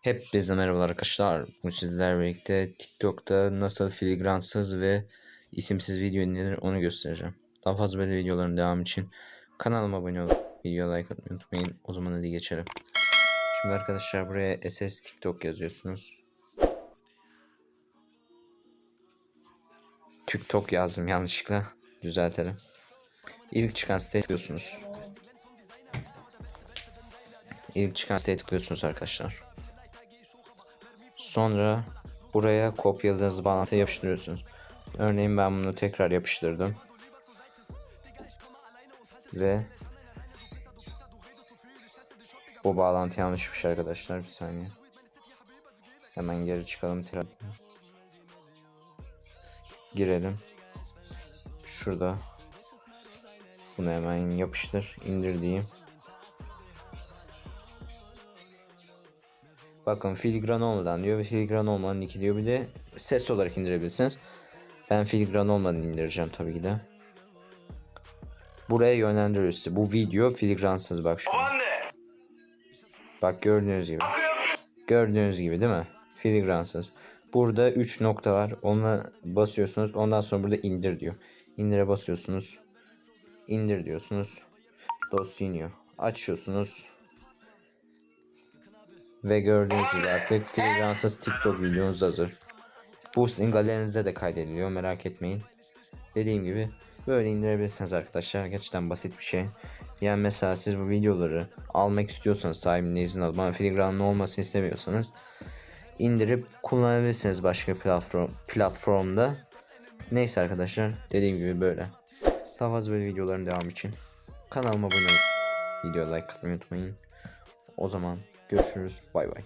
Hepinize merhaba arkadaşlar. Bugün sizlerle birlikte TikTok'ta nasıl filigransız ve isimsiz video indirilir onu göstereceğim. Daha fazla böyle videoların devamı için kanalıma abone olup video like atmayı unutmayın. O zaman hadi geçelim. Şimdi arkadaşlar buraya SS TikTok yazıyorsunuz. TikTok yazdım yanlışlıkla. Düzeltelim. İlk çıkan siteye tıklıyorsunuz. İlk çıkan siteye tıklıyorsunuz arkadaşlar. Sonra buraya kopyaladığınız bağlantıyı yapıştırıyorsunuz. Örneğin ben bunu tekrar yapıştırdım. Ve bu bağlantı yanlışmış arkadaşlar bir saniye. Hemen geri çıkalım tekrar. Girelim. Şurada. Bunu hemen yapıştır, indir diyeyim. Bakın filigran olmadan diyor. Filigran olmadan iki diyor. Bir de ses olarak indirebilirsiniz. Ben filigran olmadan indireceğim tabii ki de. Buraya yönlendiriyor sizi. Bu video filigransız bak şu. an. Bak gördüğünüz gibi. Gördüğünüz gibi değil mi? Filigransız. Burada 3 nokta var. Ona basıyorsunuz. Ondan sonra burada indir diyor. İndire basıyorsunuz. İndir diyorsunuz. Dosya iniyor. Açıyorsunuz. Ve gördüğünüz gibi artık filigransız TikTok videonuz hazır. Bu sizin galerinize de kaydediliyor merak etmeyin. Dediğim gibi böyle indirebilirsiniz arkadaşlar. Gerçekten basit bir şey. Yani mesela siz bu videoları almak istiyorsanız sahibine izin alıp ama filigranlı olmasını istemiyorsanız indirip kullanabilirsiniz başka platform platformda. Neyse arkadaşlar dediğim gibi böyle. Daha fazla böyle videoların devamı için kanalıma abone olup video like atmayı unutmayın. O zaman görüşürüz. Bay bay.